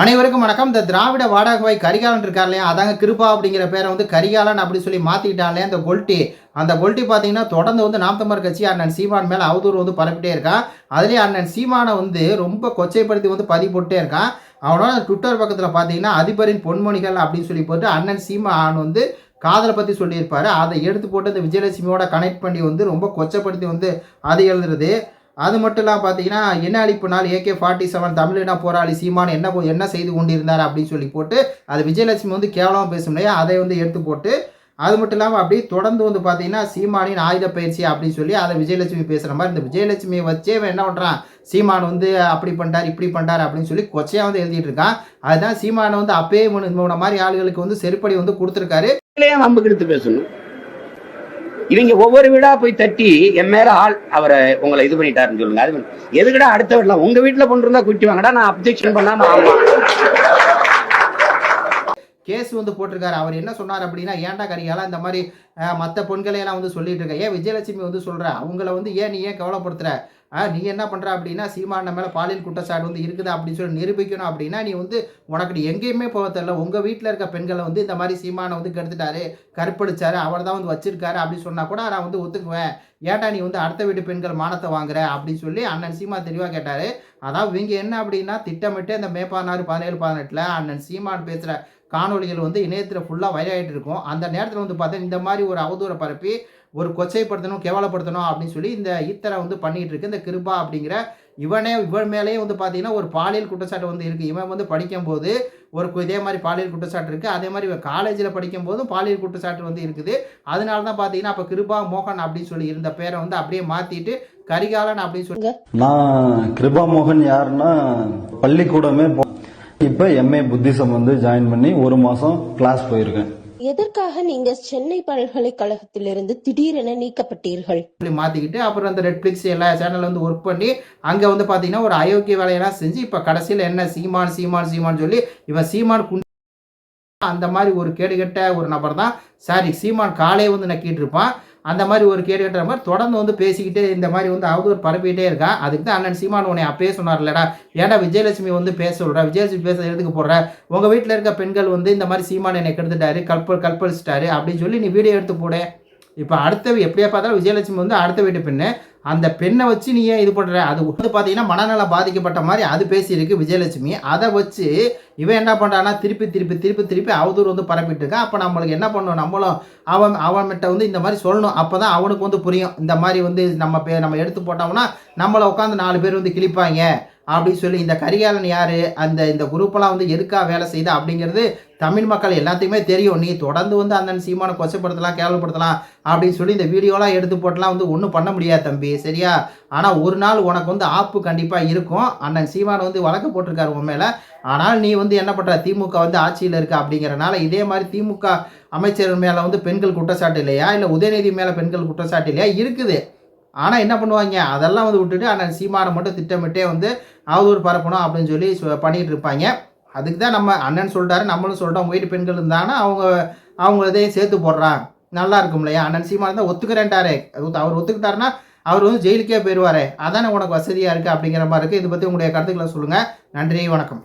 அனைவருக்கும் வணக்கம். இந்த திராவிட வாடகவாய் கரிகாலன் இருக்கார் இல்லையா? அதாங்க கிருபா அப்படிங்கிற பேரை வந்து கரிகாலன் அப்படி சொல்லி மாற்றிக்கிட்டாலே அந்த கொல்ட்டி. அந்த கொல்ட்டி பார்த்தீங்கன்னா தொடர்ந்து வந்து நாம் தமிழர் கட்சி அண்ணன் சீமான் மேலே அவதூறு வந்து பரப்பிட்டே இருக்கான் அதுலேயே அண்ணன் சீமானை வந்து ரொம்ப கொச்சைப்படுத்தி வந்து பதிவு போட்டே இருக்கான் அவனோட ட்விட்டர் பக்கத்தில் பார்த்தீங்கன்னா அதிபரின் பொன்மொழிகள் அப்படின்னு சொல்லி போட்டு அண்ணன் சீமான் வந்து காதலை பற்றி சொல்லியிருப்பாரு. அதை எடுத்து போட்டு அந்த விஜயலட்சுமியோட கனெக்ட் பண்ணி வந்து ரொம்ப கொச்சப்படுத்தி வந்து அதை எழுதுறது. அது மட்டும் இல்லாமல் பார்த்தீங்கன்னா என்ன அழிப்பு நாள் ஏகே ஃபார்ட்டி செவன் தமிழினா போராளி சீமான் என்ன என்ன செய்து கொண்டிருந்தார் அப்படின்னு சொல்லி போட்டு அது விஜயலட்சுமி வந்து கேவலமாக பேசும் இல்லையா? அதை வந்து எடுத்து போட்டு அது மட்டும் இல்லாமல் அப்படியே தொடர்ந்து வந்து பார்த்தீங்கன்னா சீமானின் ஆயுத பயிற்சி அப்படின்னு சொல்லி அதை விஜயலட்சுமி பேசுகிற மாதிரி இந்த விஜயலட்சுமியை வச்சே என்ன பண்ணுறான் சீமான் வந்து அப்படி பண்ணிட்டார் இப்படி பண்ணிட்டார் அப்படின்னு சொல்லி கொச்சையாக வந்து எழுதிட்டு இருக்கான். அதுதான் சீமானை வந்து அப்பயே முன்ன- மாதிரி ஆளுகளுக்கு வந்து செருப்படி வந்து கொடுத்துருக்காரு. ஏன் வம்புக்கு எடுத்து பேசணும். இவங்க ஒவ்வொரு வீடா போய் தட்டி என் மேல ஆள் அவரை உங்களை இது பண்ணிட்டாருன்னு சொல்லுங்க. அது எதுக்கடா அடுத்த வீட்டுல உங்க வீட்டுல கொண்டு இருந்தா குட்டி வாங்கடா நான் அப்ஜெக்ஷன் பண்ணாம ஆமா. கேஸ் வந்து போட்டிருக்காரு. அவர் என்ன சொன்னார் அப்படின்னா ஏன்டா கரிகாலா இந்த மாதிரி மற்ற பெண்களையெல்லாம் வந்து சொல்லிட்டு இருக்க? ஏன் விஜயலட்சுமி வந்து சொல்ற? அவங்கள வந்து ஏன் நீ ஏன் கவலைப்படுத்துற? நீ என்ன பண்ணுற அப்படின்னா சீமான மேலே பாலியல் குற்றச்சாட்டு வந்து இருக்குதா அப்படின்னு சொல்லி நிரூபிக்கணும் அப்படின்னா நீ வந்து உனக்கு நீ எங்கேயுமே போக தெரியல. உங்கள் வீட்டில் இருக்க பெண்களை வந்து இந்த மாதிரி சீமானை வந்து கெடுத்துட்டாரு கற்பழிச்சாரு அவர் தான் வந்து வச்சிருக்காரு அப்படின்னு சொன்னால் கூட நான் வந்து ஒத்துக்குவேன். ஏன்டா நீ வந்து அடுத்த வீட்டு பெண்கள் மானத்தை வாங்குற அப்படின்னு சொல்லி அண்ணன் சீமா தெளிவாக கேட்டார். அதாவது இவங்க என்ன அப்படின்னா திட்டமிட்டு இந்த மே பதினாறு பதினேழு பதினெட்டில் அண்ணன் சீமான் பேசுகிற காணொளிகள் வந்து இணையத்தில் ஃபுல்லாக வயலாகிட்டு இருக்கும். அந்த நேரத்தில் வந்து பார்த்தா இந்த மாதிரி ஒரு அவதூறை பரப்பி ஒரு கொச்சைப்படுத்தணும் கேவலப்படுத்தணும் அப்படின்னு சொல்லி இந்த ஈத்தரை வந்து பண்ணிகிட்டு இருக்கு. இந்த கிருபா அப்படிங்கிற இவனே இவன் மேலேயே வந்து பார்த்தீங்கன்னா ஒரு பாலியல் குற்றச்சாட்டு வந்து இருக்குது இவன் வந்து படிக்கும்போது ஒரு இதே மாதிரி பாலியல் குற்றச்சாட்டு இருக்குது அதே மாதிரி இவன் காலேஜில் படிக்கும்போதும் பாலியல் குற்றச்சாட்டு வந்து இருக்குது. அதனால தான் பார்த்தீங்கன்னா அப்போ கிருபா மோகன் அப்படின்னு சொல்லி இருந்த பேரை வந்து அப்படியே மாற்றிட்டு கரிகாலன் அப்படின்னு சொல்லி நான் கிருபா மோகன் யாருன்னா பள்ளிக்கூடமே இப்போ எம்ஏ புத்திசம் வந்து ஜாயின் பண்ணி ஒரு மாதம் கிளாஸ் போயிருக்கேன். எதற்காக நீங்க சென்னை பல்கலைக்கழகத்திலிருந்து திடீரென நீக்கப்பட்டீர்கள்? மாத்திக்கிட்டு மாற்றிக்கிட்டு அப்புறம் அந்த நெட்ஃப்ளிக்ஸ் எல்லா சேனல்ல வந்து ஒர்க் பண்ணி அங்கே வந்து பாத்தீங்கன்னா ஒரு அயோக்கிய வேலையெல்லாம் செஞ்சு இப்போ கடைசியில் என்ன சீமான் சீமான் சீமான் சொல்லி இவன் சீமான் குண்டு அந்த மாதிரி ஒரு கேடுகட்ட ஒரு நபர் தான் சாரி சீமான் காலையே வந்து நக்கிட்டு இருப்பான். அந்த மாதிரி ஒரு கேடுகட்ட மாதிரி தொடர்ந்து வந்து பேசிக்கிட்டே இந்த மாதிரி வந்து அவதூறு பரப்பிக்கிட்டே இருக்கான் அதுக்கு தான் அண்ணன் சீமான் உன்னை அப்பயே சொன்னார்லடா. ஏன்டா விஜயலட்சுமி வந்து பேச சொல்கிறா விஜயலட்சுமி பேச எதுக்கு போடுற உங்கள் வீட்டில் இருக்க பெண்கள் வந்து இந்த மாதிரி சீமான் என்னை கெடுத்துட்டாரு கற்பல் கற்பழிச்சிட்டாரு அப்படின்னு சொல்லி நீ வீடியோ எடுத்து போடு. இப்போ அடுத்த எப்படியா பார்த்தாலும் விஜயலட்சுமி வந்து அடுத்த வீட்டு பெண்ணு. அந்த பெண்ணை வச்சு நீ ஏன் இது பண்ணுற அது வந்து பார்த்தீங்கன்னா மனநலம் பாதிக்கப்பட்ட மாதிரி அது பேசியிருக்கு விஜயலட்சுமி. அதை வச்சு இவன் என்ன பண்ணுறான்னா திருப்பி திருப்பி திருப்பி திருப்பி அவதூறு வந்து பரப்பிட்டு இருக்கான். அப்போ நம்மளுக்கு என்ன பண்ணணும்? நம்மளும் அவன் அவன்கிட்ட வந்து இந்த மாதிரி சொல்லணும். அப்போ தான் அவனுக்கு வந்து புரியும். இந்த மாதிரி வந்து நம்ம பே நம்ம எடுத்து போட்டோம்னா நம்மளை உட்காந்து நாலு பேர் வந்து கிழிப்பாங்க. அப்படின்னு சொல்லி இந்த கரிகாலன் யார்? அந்த இந்த குரூப்பெல்லாம் வந்து எதுக்காக வேலை செய்யுது அப்படிங்கிறது தமிழ் மக்கள் எல்லாத்துக்குமே தெரியும். நீ தொடர்ந்து வந்து அந்த சீமானை கொச்சப்படுத்தலாம் கேவலப்படுத்தலாம் அப்படின்னு சொல்லி இந்த வீடியோலாம் எடுத்து போட்டுலாம் வந்து ஒன்றும் பண்ண முடியாது தம்பி. சரியா? ஆனால் ஒரு நாள் உனக்கு வந்து ஆப்பு கண்டிப்பாக இருக்கும். அண்ணன் சீமான் வந்து வழக்கு போட்டிருக்காரு உன் மேலே. ஆனால் நீ வந்து என்ன பண்ணுற திமுக வந்து ஆட்சியில் இருக்க அப்படிங்கிறனால இதே மாதிரி திமுக அமைச்சர் மேலே வந்து பெண்கள் குற்றச்சாட்டு இல்லையா? இல்லை உதயநிதி மேலே பெண்கள் குற்றச்சாட்டு இல்லையா? இருக்குது. ஆனால் என்ன பண்ணுவாங்க? அதெல்லாம் வந்து விட்டுட்டு அண்ணன் சீமானை மட்டும் திட்டமிட்டே வந்து அவதூறு பரப்பணும் அப்படின்னு சொல்லி பண்ணிகிட்டு பண்ணிட்டு இருப்பாங்க. அதுக்கு தான் நம்ம அண்ணன் சொல்லிட்டாரு நம்மளும் சொல்லிட்டோம் வீட்டு பெண்கள் இருந்தாங்கன்னா அவங்க அவங்க இதையும் சேர்த்து போடுறான். நல்லா இருக்கும் இல்லையா? அண்ணன் சீமான் தான் ஒத்துக்கிறேன்ட்டாரே. அவர் ஒத்துக்கிட்டாருன்னா அவர் வந்து ஜெயிலுக்கே போயிடுவாரே அதானே உனக்கு வசதியாக இருக்குது அப்படிங்கிற மாதிரி இருக்குது இதை பற்றி உங்களுடைய கருத்துக்களை சொல்லுங்கள் நன்றி வணக்கம்.